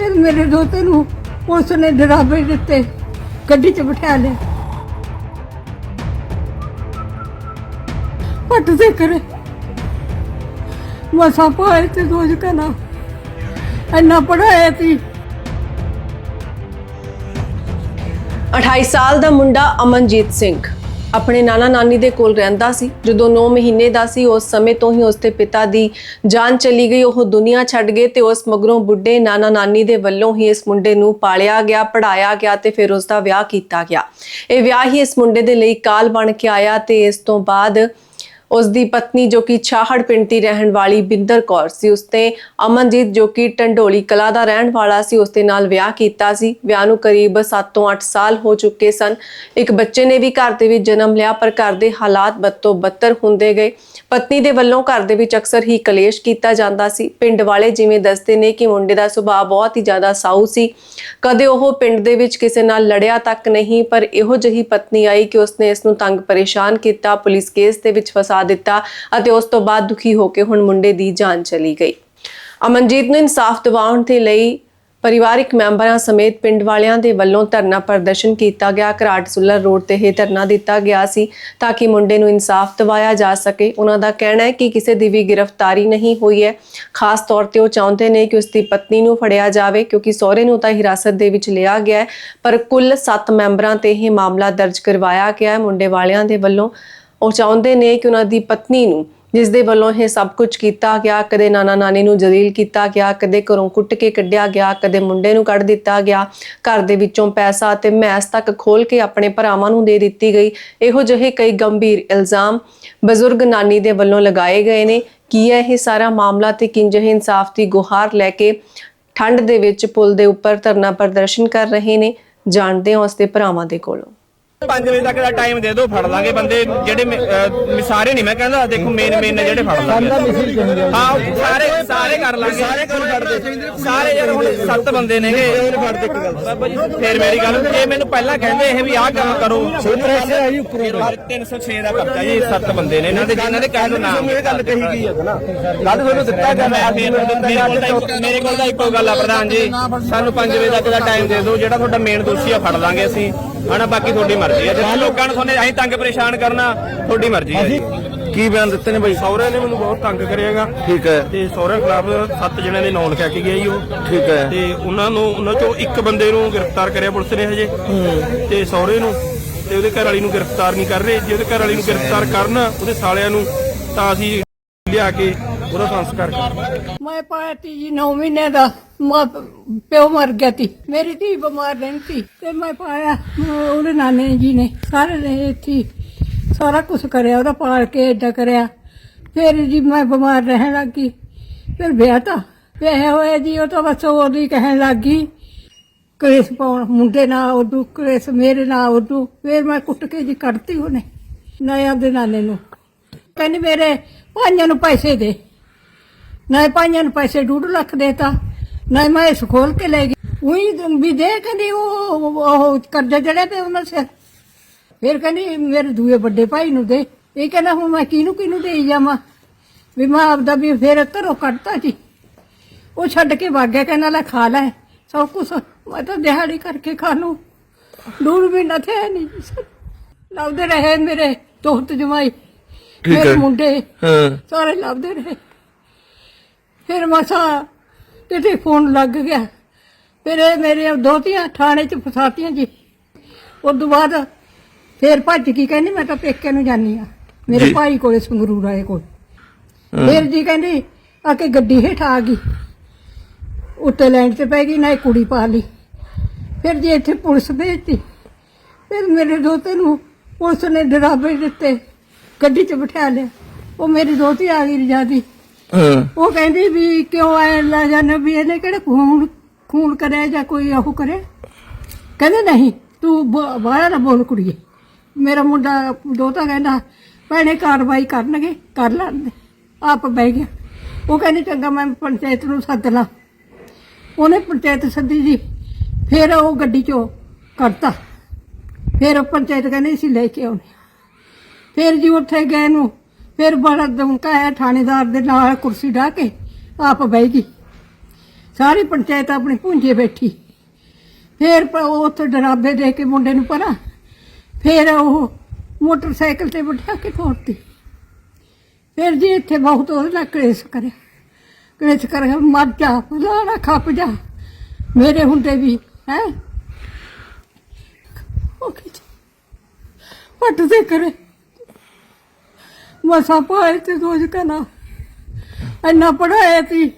ਫਿਰ ਮੇਰੇ ਦੋਤੇ ਨੂੰ ਪੁਲਿਸ ਨੇ ਡਰਾਵੇ ਦਿੱਤੇ, ਗੱਡੀ 'ਚ ਬਿਠਾ ਲਿਆ। ਪੱਟ ਦੇ ਕਰੇ ਮਸਾ ਪਾਏ ਤੇ ਦੋਜ ਕਨਾ। ਇੰਨਾ ਪੜਾਇਆ ਤੀ 28 ਸਾਲ ਦਾ ਮੁੰਡਾ ਅਮਨਜੀਤ ਸਿੰਘ। ਆਪਣੇ ਨਾਨਾ ਨਾਨੀ ਦੇ ਕੋਲ ਰਹਿੰਦਾ ਸੀ। ਜਦੋਂ 9 ਮਹੀਨੇ ਦਾ ਸੀ, ਉਸ ਸਮੇਂ ਤੋਂ ਹੀ ਉਸਦੇ ਪਿਤਾ ਦੀ ਜਾਨ ਚਲੀ ਗਈ। ਉਹ ਦੁਨੀਆ ਛੱਡ ਗਏ ਤੇ ਉਸ ਮਗਰੋਂ ਬੁੱਢੇ ਨਾਨਾ ਨਾਨੀ ਦੇ ਵੱਲੋਂ ਹੀ ਇਸ ਮੁੰਡੇ ਨੂੰ ਪਾਲਿਆ ਗਿਆ ਪੜਾਇਆ ਗਿਆ ਤੇ ਫਿਰ ਉਸ ਦਾ ਵਿਆਹ ਕੀਤਾ ਗਿਆ। ਇਹ ਵਿਆਹ ਹੀ ਇਸ ਮੁੰਡੇ ਦੇ ਲਈ ਕਾਲ ਬਣ ਕੇ ਆਇਆ ਤੇ ਇਸ ਤੋਂ ਬਾਅਦ ਉਸ ਦੀ ਪਤਨੀ ਜੋ ਕਿ ਛਾਹੜ ਪਿੰਡ ਦੀ ਰਹਿਣ ਵਾਲੀ ਬਿੰਦਰ ਕੌਰ ਸੀ ਉਸਨੇ ਅਮਨਜੀਤ ਜੋ ਕਿ ਟੰਡੋਲੀ ਕਲਾ ਦਾ ਰਹਿਣ ਵਾਲਾ ਸੀ, ਉਸਦੇ ਨਾਲ ਵਿਆਹ ਕੀਤਾ ਸੀ। ਵਿਆਹ ਨੂੰ ਕਰੀਬ 7 ਤੋਂ 8 ਸਾਲ ਹੋ ਚੁੱਕੇ ਸਨ। ਇੱਕ ਬੱਚੇ ਨੇ ਵੀ ਘਰ ਦੇ ਵਿੱਚ ਜਨਮ ਲਿਆ, ਪਰ ਘਰ ਦੇ ਹਾਲਾਤ ਬੱਤੋਂ ਬੱਤਰ ਹੁੰਦੇ ਗਏ। ਪਤਨੀ ਦੇ ਵੱਲੋਂ ਘਰ ਦੇ ਵਿੱਚ ਅਕਸਰ ਹੀ ਕਲੇਸ਼ ਕੀਤਾ ਜਾਂਦਾ ਸੀ। ਪਿੰਡ ਵਾਲੇ ਜਿਵੇਂ ਦੱਸਦੇ ਨੇ ਕਿ ਮੁੰਡੇ ਦਾ ਸੁਭਾਅ ਬਹੁਤ ਹੀ ਜ਼ਿਆਦਾ ਸਾਊ ਸੀ। ਕਦੇ ਉਹ ਪਿੰਡ ਦੇ ਵਿੱਚ ਕਿਸੇ ਨਾਲ ਲੜਿਆ ਤੱਕ ਨਹੀਂ, ਪਰ ਇਹੋ ਜਿਹੀ ਪਤਨੀ ਆਈ ਕਿ ਉਸਨੇ ਇਸ ਨੂੰ ਤੰਗ ਪਰੇਸ਼ਾਨ ਕੀਤਾ। ਪੁਲਿਸ ਕੇਸ ਦੇ ਵਿੱਚ ਫਸਾ ਦਿੱਤਾ ਅਤੇ ਉਸ ਤੋਂ ਬਾਅਦ ਦੁਖੀ ਹੋ ਕੇ ਹੁਣ ਮੁੰਡੇ ਦੀ ਜਾਨ ਚਲੀ ਗਈ। ਅਮਨਜੀਤ ਨੂੰ ਇਨਸਾਫ ਦਿਵਾਉਣ ਦੇ ਲਈ ਪਰਿਵਾਰਿਕ ਮੈਂਬਰਾਂ ਸਮੇਤ ਪਿੰਡ ਵਾਲਿਆਂ ਦੇ ਵੱਲੋਂ ਧਰਨਾ ਪ੍ਰਦਰਸ਼ਨ ਕੀਤਾ ਗਿਆ। ਘਰਾਟ ਸੁਲਰ ਰੋਡ ਤੇ ਇਹ ਧਰਨਾ ਦਿੱਤਾ ਗਿਆ ਸੀ ਤਾਂ ਕਿ ਮੁੰਡੇ ਨੂੰ ਇਨਸਾਫ ਦਿਵਾਇਆ ਜਾ ਸਕੇ। ਉਹਨਾਂ ਦਾ ਕਹਿਣਾ ਹੈ ਕਿ ਕਿਸੇ ਦੀ ਵੀ ਗ੍ਰਿਫਤਾਰੀ ਨਹੀਂ ਹੋਈ ਹੈ। ਖਾਸ ਤੌਰ ਤੇ ਉਹ ਚਾਹੁੰਦੇ ਨੇ ਕਿ ਉਸ ਦੀ ਪਤਨੀ ਨੂੰ ਫੜਿਆ ਜਾਵੇ ਕਿਉਂਕਿ ਸਹੁਰੇ ਨੂੰ ਤਾਂ ਹਿਰਾਸਤ ਦੇ ਵਿੱਚ ਲਿਆ ਗਿਆ ਹੈ। ਪਰ ਕੁੱਲ 7 ਮੈਂਬਰਾਂ ਤੇ ਇਹ ਮਾਮਲਾ ਦਰਜ ਕਰਵਾਇਆ ਗਿਆ ਹੈ। ਮੁੰਡੇ ਵਾਲਿਆਂ ਦੇ ਵੱਲੋਂ ਉਹ ਚਾਹੁੰਦੇ ਨੇ ਕਿ ਉਹਨਾਂ ਦੀ ਪਤਨੀ ਨੂੰ, ਜਿਸ ਦੇ ਵੱਲੋਂ ਇਹ ਸਭ ਕੁਝ ਕੀਤਾ ਗਿਆ, ਕਦੇ ਨਾਨਾ ਨਾਨੀ ਨੂੰ ਜਲੀਲ ਕੀਤਾ ਗਿਆ, ਕਦੇ ਘਰੋਂ ਕੁੱਟ ਕੇ ਕੱਢਿਆ ਗਿਆ, ਕਦੇ ਮੁੰਡੇ ਨੂੰ ਕੱਢ ਦਿੱਤਾ ਗਿਆ, ਘਰ ਦੇ ਵਿੱਚੋਂ ਪੈਸਾ ਤੇ ਮੈਸ ਤੱਕ ਖੋਲ ਕੇ ਆਪਣੇ ਭਰਾਵਾਂ ਨੂੰ ਦੇ ਦਿੱਤੀ ਗਈ। ਇਹੋ ਜਿਹੇ ਕਈ ਗੰਭੀਰ ਇਲਜ਼ਾਮ ਬਜ਼ੁਰਗ ਨਾਨੀ ਦੇ ਵੱਲੋਂ ਲਗਾਏ ਗਏ ਨੇ। ਕੀ ਹੈ ਇਹ ਸਾਰਾ ਮਾਮਲਾ ਤੇ ਕਿੰਜ ਇਨਸਾਫ ਦੀ ਗੁਹਾਰ ਲੈ ਕੇ ਠੰਡ ਦੇ ਵਿੱਚ ਪੁਲ ਦੇ ਉੱਪਰ ਧਰਨਾ ਪ੍ਰਦਰਸ਼ਨ ਕਰ ਰਹੇ ਨੇ? ਜਾਣਦੇ ਹਾਂ ਉਸ ਦੇ ਭਰਾਵਾਂ ਦੇ ਕੋਲੋਂ। 5 ਵਜੇ ਤੱਕ ਦਾ ਟਾਈਮ ਦੇ ਦਿਓ ਫੜ ਲਾਂਗੇ ਬੰਦੇ। ਜਿਹੜੇ ਮੇ- ਅਹ ਸਾਰੇ ਨਹੀਂ ਮੈਂ ਕਹਿੰਦਾ ਦੇਖੋ ਮੇਨ ਮੇਨ ਨੇ ਜਿਹੜੇ ਫੜ ਲਾਂਗੇ। ਹਾਂ ਸਾਰੇ ਸਾਰੇ ਕਰ ਲਾਂਗੇ। ਸਾਰੇ ਕਿਉਂ ਫੜਦੇ ਸਾਰੇ ਯਾਰ ਹੁਣ ਸੱਤ ਬੰਦੇ ਨੇਗੇ। ਗੱਲ ਬਾਬਾ ਜੀ ਫੇਰ ਮੇਰੀ ਗੱਲ ਇਹ ਮੈਨੂੰ ਪਹਿਲਾਂ ਕਹਿੰਦੇ ਇਹ ਵੀ ਆਹ ਕੰਮ ਕਰੋ। 306 ਦਾ ਕਰਤਾ ਜੀ ਸੱਤ ਬੰਦੇ ਨੇ। ਇਹਨਾਂ ਦੇ ਜਿਨ੍ਹਾਂ ਦੇ ਕਹਿਣ ਨੂੰ ਨਾਮ ਇਹ ਗੱਲ ਕਹੀ ਗਈ ਹੈ ਨਾ। ਗੱਲ ਤੁਹਾਨੂੰ ਦਿੱਤਾ ਗਿਆ ਮੈਂ ਫੇਰ ਮੇਰੇ ਕੋਲ ਤਾਂ ਇੱਕ- ਮੇਰੇ ਕੋਲ ਤਾਂ ਇੱਕੋ ਗੱਲ ਆ ਪ੍ਰਧਾਨ ਜੀ। ਸਾਨੂੰ 5 ਵਜੇ ਤੱਕ ਦਾ ਟਾਈਮ ਦੇ ਦਿਓ ਜਿਹੜਾ ਤੁਹਾਡਾ ਮੇਨ ਦੋਸ਼ੀ ਆ ਫੜ ਲਾਂਗੇ ਅਸੀਂ। ਹਨਾ ਬਾਕੀ ਤੁਹਾਡੀ ਮਰਜ਼ੀ ਹੈ ਜੇ ਲੋਕਾਂ ਨੂੰ ਤੁਹਾਨੂੰ ਅਸੀਂ ਤੰਗ ਪਰੇਸ਼ਾਨ ਕਰਨਾ ਤੁਹਾਡੀ ਮਰਜ਼ੀ ਹੈ ਜੀ। ਕੀ ਬਿਆਨ ਦਿੱਤੇ ਨੇ ਬਾਈ? ਸਹੁਰੇ ਨੇ ਮੈਨੂੰ ਬਹੁਤ ਤੰਗ ਕਰਿਆਗਾ। ਠੀਕ ਹੈ। ਤੇ ਸਹੁਰੇ ਖਿਲਾਫ ਸੱਤ ਜਣਿਆਂ ਦੇ ਨਾਂ ਲਿਖਾ ਕੇ ਗਿਆ ਜੀ ਉਹ। ਠੀਕ ਹੈ। ਤੇ ਉਹਨਾਂ ਨੂੰ ਉਹਨਾਂ ਚੋਂ ਇੱਕ ਬੰਦੇ ਨੂੰ ਗ੍ਰਿਫਤਾਰ ਕਰਿਆ ਪੁਲਿਸ ਨੇ ਹਜੇ। ਤੇ ਸਹੁਰੇ ਨੂੰ ਤੇ ਉਹਦੇ ਘਰ ਵਾਲੀ ਨੂੰ ਗ੍ਰਿਫਤਾਰ ਨਹੀਂ ਕਰ ਰਹੇ। ਜੇ ਉਹਦੇ ਘਰ ਵਾਲੀ ਨੂੰ ਗ੍ਰਿਫਤਾਰ ਕਰਨ ਉਹਦੇ ਸਾਲਿਆਂ ਨੂੰ ਤਾਂ ਅਸੀਂ ਲਿਆ ਕੇ ਉਹਦਾ ਸੰਸਕਾਰ ਕਰਾਂਗੇ ਮੈਂ ਪਾਇਆ ਤੀ ਜੀ 9 ਮਹੀਨੇ ਦਾ। ਮਾਂ ਪਿਓ ਮਰ ਗਿਆ ਤੀ। ਮੇਰੀ ਧੀ ਬਿਮਾਰ ਰਹਿੰਦੀ ਤੇ ਮੈਂ ਪਾਇਆ ਉਹਦੇ ਨਾਨੇ ਜੀ ਨੇ ਸਾਰੇ ਨੇ ਇੱਥੇ ਸਾਰਾ ਕੁਝ ਕਰਿਆ, ਉਹਦਾ ਪਾਲ ਕੇ ਏਦਾਂ ਕਰਿਆ। ਫਿਰ ਜੀ ਮੈਂ ਬਿਮਾਰ ਰਹਿਣ ਲੱਗੀ। ਫਿਰ ਵਿਆਹ ਤਾਂ, ਵਿਆਹ ਹੋਇਆ ਜੀ, ਉਹ ਤਾਂ ਬਸ ਉਹਦੀ ਕਹਿਣ ਲੱਗੀ। ਕੇਸ ਪਾਉਣ, ਮੁੰਡੇ ਨਾਲ ਉਦੋਂ ਕੇਸ ਮੇਰੇ ਨਾਲ ਉਦੋਂ ਫਿਰ ਮੈਂ ਕੁੱਟ ਕੇ ਜੀ ਕੱਢਤੀ ਉਹਨੇ ਨਾ ਆਪਦੇ ਨਾਨੇ ਨੂੰ। ਕਹਿੰਦੀ ਮੇਰੇ ਭਾਈਆਂ ਨੂੰ ਪੈਸੇ ਦੇ। ਨਾ ਭਾਈਆਂ ਨੂੰ ਪੈਸੇ ਡੂਢ ਲੱਖ ਦੇਤਾ। ਨਾ ਮੈਂ ਇਸ ਖੋਲ ਕੇ ਲੈ ਗਈ। ਉਹੀ ਵੀ ਦੇ ਕਹਿੰਦੀ ਉਹ ਉਹ ਕਰਜ਼ਾ ਜੜਿਆ ਤੇ ਉਹਨਾਂ ਸਿਰ। ਫਿਰ ਕਹਿੰਦੀ ਮੇਰੇ ਦੂਏ ਵੱਡੇ ਭਾਈ ਨੂੰ ਦੇ। ਇਹ ਕਹਿੰਦਾ ਹੁਣ ਮੈਂ ਕਿਹਨੂੰ ਕਿਹਨੂੰ ਦੇਈ ਜਾਵਾਂ? ਵੀ ਮੈਂ ਆਪਦਾ ਵੀ ਫਿਰ ਘਰੋਂ ਕੱਢਤਾ ਜੀ। ਉਹ ਛੱਡ ਕੇ ਵਗ ਗਿਆ ਕਹਿੰਦਾ ਲੈ ਖਾ ਲੈ। ਸਭ ਕੁਛ ਮੈਂ ਤਾਂ ਦਿਹਾੜੀ ਕਰਕੇ ਖਾ ਲੂੰ ਡੂੜ ਵੀ ਨਾ ਥੇ ਨਹੀਂ ਸਰ। ਲੱਭਦੇ ਰਹੇ ਮੇਰੇ ਦੋਸਤ ਜਮਾਈ ਠੀਕ ਮੇਰੇ ਹੈ। ਮੁੰਡੇ। ਹਾਂ। ਸਾਰੇ ਲੱਭਦੇ ਰਹੇ। ਫਿਰ ਮਸਾ ਕਿਤੇ ਫੋਨ ਲੱਗ ਗਿਆ। ਫਿਰ ਇਹ ਮੇਰੇ ਦੋਤੀਆਂ ਥਾਣੇ ਚ ਫਸਾਤੀਆਂ ਜੀ। ਉਸ ਤੋਂ ਬਾਅਦ ਫਿਰ ਭੱਜ ਗਈ ਕਹਿੰਦੀ ਮੈਂ ਤਾਂ ਪੇਕੇ ਨੂੰ ਜਾਨੀ ਆ ਮੇਰੇ ਜੀ। ਭਾਈ ਕੋਲੇ ਸੰਗਰੂਰ ਆਏ ਕੋਲ। ਫਿਰ ਜੀ ਕਹਿੰਦੀ ਆ ਕੇ ਗੱਡੀ ਹੇਠ ਆ ਗਈ। ਉੱਤੇ ਲੈਣ ਤੇ ਪੈ ਗਈ ਨਾ ਕੁੜੀ ਪਾ ਲਈ। ਫਿਰ ਜੀ ਇੱਥੇ ਪੁਲਿਸ ਭੇਜਤੀ। ਫਿਰ ਮੇਰੇ ਦੋਤੇ ਨੂੰ ਪੁਲਿਸ ਨੇ ਡਰਾਵੇ ਦਿੱਤੇ। ਗੱਡੀ 'ਚ ਬਿਠਾ ਲਿਆ। ਉਹ ਮੇਰੀ ਦੋਤੀ ਆ ਗਈ ਰਜਾਦੀ ਹਾਂ। ਉਹ ਕਹਿੰਦੀ ਵੀ ਕਿਉਂ ਆਏ ਲੈ ਜਾਣਾ ਵੀ ਇਹਨੇ ਕਿਹੜੇ ਖੂਨ ਖੂਨ ਕਰਿਆ ਜਾਂ ਕੋਈ ਉਹ ਕਰੇ ਕਹਿੰਦੇ ਨਹੀਂ ਤੂੰ ਬਾਹਰ ਨਾ ਬੋਲ ਕੁੜੀਏ। ਮੇਰਾ ਮੁੰਡਾ ਦੋਤਾ ਕਹਿੰਦਾ, ਭੈਣੇ ਕਾਰਵਾਈ ਕਰਨਗੇ, ਕਰ ਲੈਣਗੇ। ਆਪ ਬਹਿ ਗਿਆ। ਉਹ ਕਹਿੰਦੇ, ਚੰਗਾ, ਮੈਂ ਪੰਚਾਇਤ ਨੂੰ ਸੱਦ ਲਾਂ। ਉਹਨੇ ਪੰਚਾਇਤ ਸੱਦੀ ਜੀ। ਫਿਰ ਉਹ ਗੱਡੀ ਚੋਂ ਕੱਢਤਾ। ਫਿਰ ਉਹ ਪੰਚਾਇਤ ਕਹਿੰਦੇ ਸੀ ਲੈ ਕੇ ਆਉਣੇ ਫਿਰ ਜੀ ਉੱਥੇ ਗਏ ਨੂੰ, ਫਿਰ ਬੜਾ ਦਮਕਾ ਹੈ ਥਾਣੇਦਾਰ ਦੇ ਨਾਲ, ਕੁਰਸੀ ਢਾ ਕੇ, ਆਪ ਬਹਿ ਗਈ। ਸਾਰੀ ਪੰਚਾਇਤ ਆਪਣੀ ਪੁੰਜੇ ਬੈਠੀ। ਫਿਰ ਪ- ਉਹ ਉੱਥੇ ਡਰਾਬੇ ਦੇ ਕੇ ਮੁੰਡੇ ਨੂੰ ਪਰਾਂ ਫਿਰ ਉਹ ਮੋਟਰਸਾਈਕਲ ਤੇ ਬਿਠਾ ਕੇ ਤੋਰਤੀ ਫਿਰ ਜੀ ਇੱਥੇ ਬਹੁਤ ਉਹਦੇ ਨਾਲ ਕਲੇਸ਼ ਕਰਿਆ। ਕਲੇਸ਼ ਕਰਿਆ, ਮਰ ਜਾ, ਫਲਾਣਾ ਖੱਪ ਜਾ। ਮੇਰੇ ਹੁੰਦੇ ਵੀ, ਹੈ? ਉਹ ਕੀ ਪੱਟ ਦੇ ਕਰੇ। ਮਸਾ ਪਾਏ ਤੇ ਸੋਚ ਕਨਾ ਇੰਨਾ ਪੜਾਇਆ ਤੀ